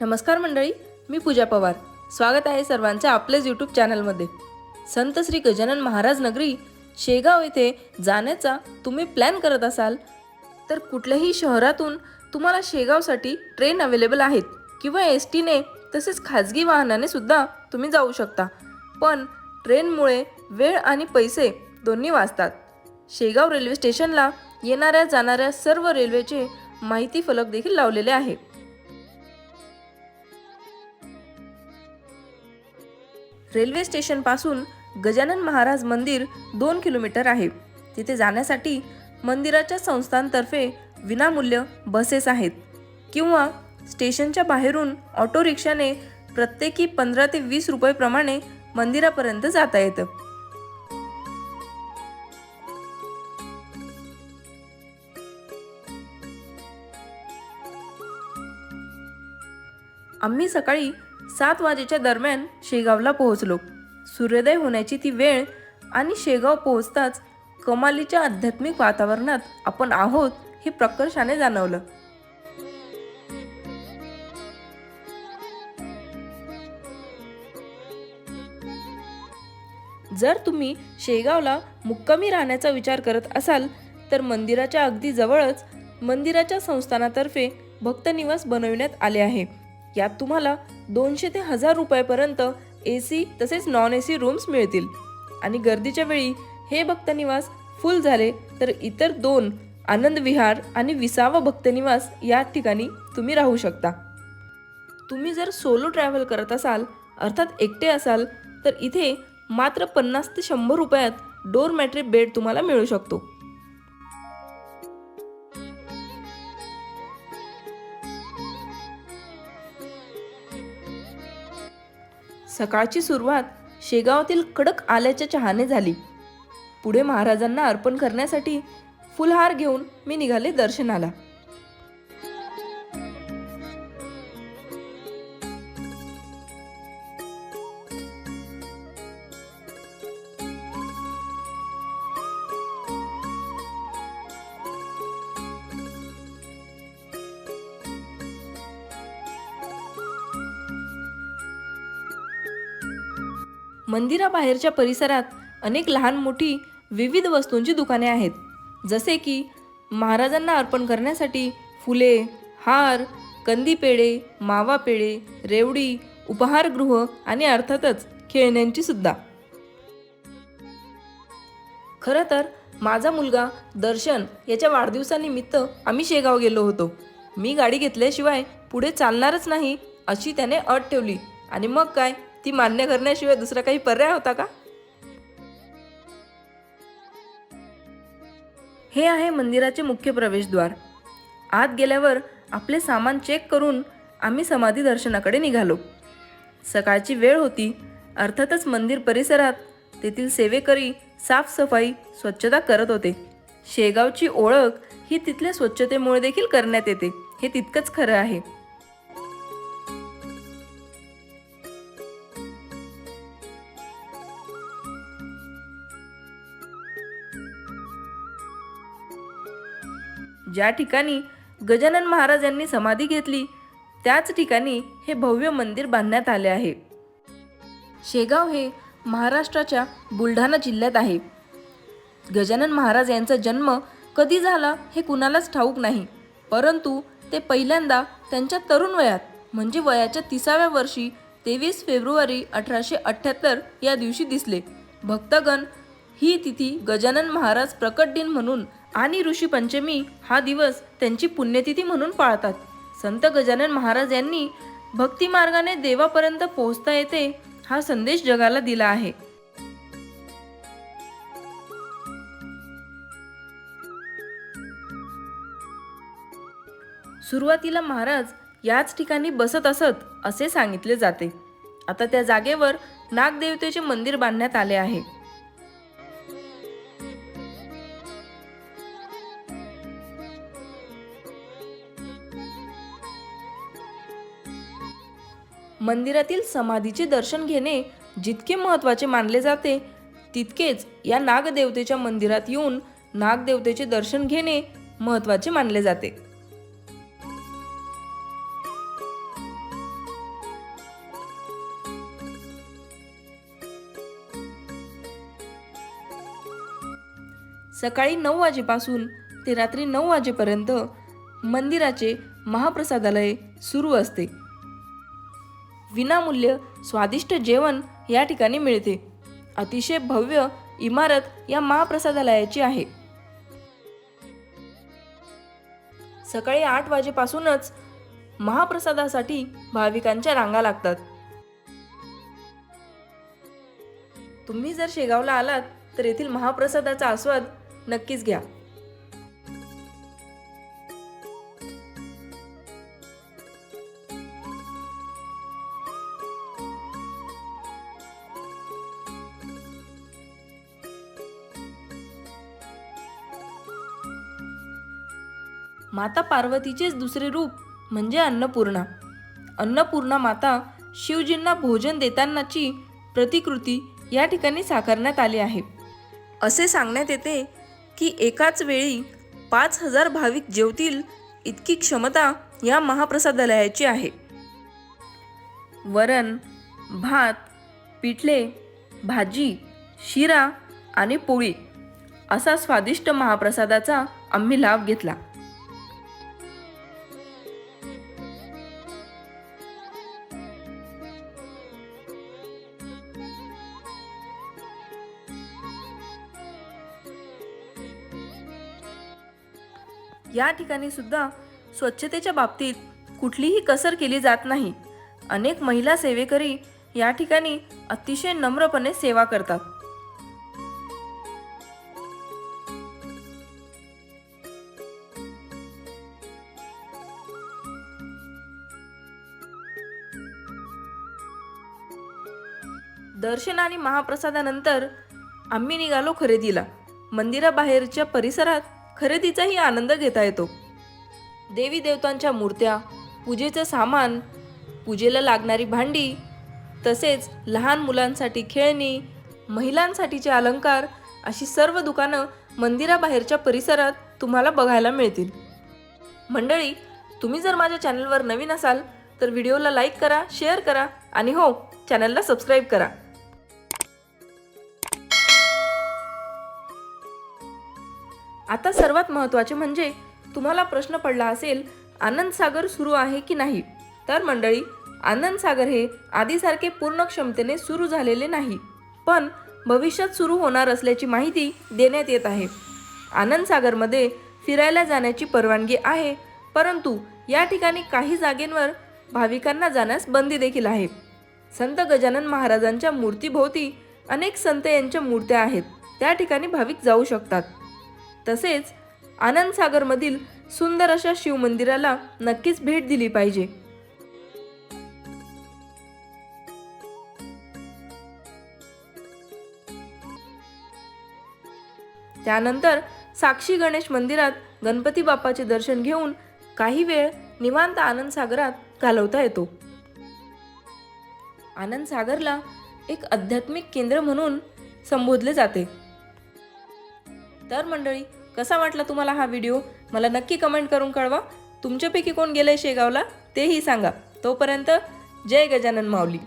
नमस्कार मंडळी मी पूजा पवार. स्वागत आहे सर्वांचं आपल्याच यूट्यूब चॅनलमध्ये. संत श्री गजानन महाराज नगरी शेगाव येथे जाण्याचा तुम्ही प्लॅन करत असाल तर कुठल्याही शहरातून तुम्हाला शेगावसाठी ट्रेन अवेलेबल आहेत किंवा एस टीने तसेच खाजगी वाहनाने सुद्धा तुम्ही जाऊ शकता. पण ट्रेनमुळे वेळ आणि पैसे दोन्ही वाचतात. शेगाव रेल्वे स्टेशनला येणाऱ्या जाणाऱ्या सर्व रेल्वेचे माहिती फलक देखील लावलेले आहे. रेल्वे स्टेशनपासून गजानन महाराज मंदिर दोन किलोमीटर आहे. तिथे जाण्यासाठी मंदिराच्या संस्थांतर्फे विनामूल्य बसेस आहेत. किंवा स्टेशनच्या बाहेरून ऑटो रिक्षाने प्रत्येकी पंधरा ते वीस रुपयेप्रमाणे मंदिरापर्यंत जाता येतं. आम्ही सकाळी सात वाजेच्या दरम्यान शेगावला पोहोचलो. सूर्योदय होण्याची ती वेळ आणि शेगाव पोहोचताच कमालीच्या आध्यात्मिक वातावरणात आपण आहोत हे प्रकर्षाने जाणवलं. जर तुम्ही शेगावला मुक्कामी राहण्याचा विचार करत असाल तर मंदिराच्या अगदी जवळच मंदिराच्या संस्थानातर्फे भक्तनिवास बनविण्यात आले आहे. यात तुम्हाला दोनशे ते हजार रुपयापर्यंत ए सी तसेच नॉन ए सी रूम्स मिळतील. आणि गर्दीच्या वेळी हे भक्तनिवास फुल झाले तर इतर दोन आनंद विहार आणि विसावा भक्तनिवास या ठिकाणी तुम्ही राहू शकता. तुम्ही जर सोलो ट्रॅव्हल करत असाल अर्थात एकटे असाल तर इथे मात्र पन्नास ते शंभर रुपयात डोर मॅट्रिक बेड तुम्हाला मिळू शकतो. सकाळची सुरुवात शेगावातील कडक आल्याच्या चहाने झाली. पुढे महाराजांना अर्पण करण्यासाठी फुलहार घेऊन मी निघाले दर्शनाला. मंदिराबाहेरच्या परिसरात अनेक लहान मोठी विविध वस्तूंची दुकाने आहेत. जसे की महाराजांना अर्पण करण्यासाठी फुले हार कंदी पेढे मावा पेढे रेवडी उपहारगृह आणि अर्थातच खेळण्यांची सुद्धा. खरं तर माझा मुलगा दर्शन याच्या वाढदिवसानिमित्त आम्ही शेगाव गेलो होतो. मी गाडी घेतल्याशिवाय पुढे चालणारच नाही अशी त्याने अट ठेवली. आणि मग काय? ती मान्य करण्याशिवाय दुसरा काही पर्याय होता का? हे आहे मंदिराचे मुख्य प्रवेशद्वार. आत गेल्यावर आपले सामान चेक करून आम्ही समाधी दर्शनाकडे निघालो. सकाळची वेळ होती. अर्थातच मंदिर परिसरात तेथील सेवेकरी साफसफाई स्वच्छता करत होते. शेगावची ओळख ही तिथल्या स्वच्छतेमुळे देखील करण्यात येते. हे तितकंच खरं आहे. ज्या ठिकाणी गजानन महाराज यांनी समाधी घेतली त्याच ठिकाणी हे भव्य मंदिर बांधण्यात आले आहे. शेगाव हे महाराष्ट्राच्या बुलढाणा जिल्ह्यात आहे. गजानन महाराज यांचा जन्म कधी झाला हे कुणालाच ठाऊक नाही परंतु ते पहिल्यांदा त्यांच्या तरुण वयात म्हणजे वयाच्या तिसाव्या वर्षी तेवीस फेब्रुवारी अठराशे अठ्ठ्याहत्तर या दिवशी दिसले. भक्तगण ही तिथी गजानन महाराज प्रकट दिन म्हणून आणि ऋषी पंचमी हा दिवस त्यांची पुण्यतिथी म्हणून पाळतात. संत गजानन महाराज यांनी भक्ती मार्गाने देवापर्यंत पोहोचता येते हा संदेश जगाला दिला आहे. सुरुवातीला महाराज याच ठिकाणी बसत असत असे सांगितले जाते. आता त्या जागेवर नागदेवतेचे मंदिर बांधण्यात आले आहे. मंदिरातील समाधीचे दर्शन घेणे जितके महत्त्वाचे मानले जाते तितकेच या नागदेवतेच्या मंदिरात येऊन नागदेवतेचे दर्शन घेणे महत्त्वाचे मानले जाते. सकाळी नऊ वाजेपासून ते रात्री नऊ वाजेपर्यंत मंदिराचे महाप्रसादालय सुरू असते. विनामूल्य स्वादिष्ट जेवण या ठिकाणी मिळते. अतिशय भव्य इमारत या महाप्रसादालयाची आहे. सकाळी आठ वाजेपासूनच महाप्रसादासाठी भाविकांच्या रांगा लागतात. तुम्ही जर शेगावला आलात तर येथील महाप्रसादाचा आस्वाद नक्कीच घ्या. माता पार्वतीचेच दुसरे रूप म्हणजे अन्नपूर्णा. अन्नपूर्णा माता शिवजींना भोजन देतानाची प्रतिकृती या ठिकाणी साकारण्यात आली आहे. असे सांगण्यात येते की एकाच वेळी पाच हजार भाविक जेवतील इतकी क्षमता या महाप्रसादालयाची आहे. वरण भात पिठले भाजी शिरा आणि पोळी असा स्वादिष्ट महाप्रसादाचा आम्ही लाभ घेतला. या ठिकाणी सुद्धा स्वच्छतेच्या बाबतीत कुठलीही कसर केली जात नाही. अनेक महिला सेवेकरी या ठिकाणी अतिशय नम्रपणे सेवा करतात. दर्शन आणि महाप्रसादानंतर आम्ही निघालो खरेदीला. मंदिराबाहेरच्या परिसरात खरेदीचाही आनंद घेता येतो. देवी देवतांच्या मूर्त्या पूजेचं सामान पूजेला लागणारी भांडी तसेच लहान मुलांसाठी खेळणी महिलांसाठीचे अलंकार अशी सर्व दुकानं मंदिराबाहेरच्या परिसरात तुम्हाला बघायला मिळतील. मंडळी तुम्ही जर माझ्या चॅनलवर नवीन असाल तर व्हिडिओला लाईक करा शेअर करा आणि हो चॅनलला सबस्क्राईब करा. आता सर्वात महत्त्वाचे म्हणजे तुम्हाला प्रश्न पडला असेल आनंद सागर सुरू आहे की नाही? तर मंडळी आनंद सागर हे आधीसारखे पूर्ण क्षमतेने सुरू झालेले नाही पण भविष्यात सुरू होणार असल्याची माहिती देण्यात येत आहे. आनंद सागरमध्ये फिरायला जाण्याची परवानगी आहे परंतु या ठिकाणी काही जागेंवर भाविकांना जाण्यास बंदी देखील आहे. संत गजानन महाराजांच्या मूर्तीभोवती अनेक संत यांच्या मूर्त्या आहेत त्या ठिकाणी भाविक जाऊ शकतात. तसेच आनंदसागरमधील सुंदर अशा शिवमंदिराला नक्कीच भेट दिली पाहिजे. त्यानंतर साक्षी गणेश मंदिरात गणपती बाप्पाचे दर्शन घेऊन काही वेळ निवांत आनंद सागरात घालवता येतो. आनंद सागरला एक आध्यात्मिक केंद्र म्हणून संबोधले जाते. तर मंडळी कसा वाटला तुम्हाला हा व्हिडिओ? मला नक्की कमेंट करून कळवा. तुमच्यापैकी कोण गेलंय शेगावला तेही सांगा. तोपर्यंत जय गजानन माऊली.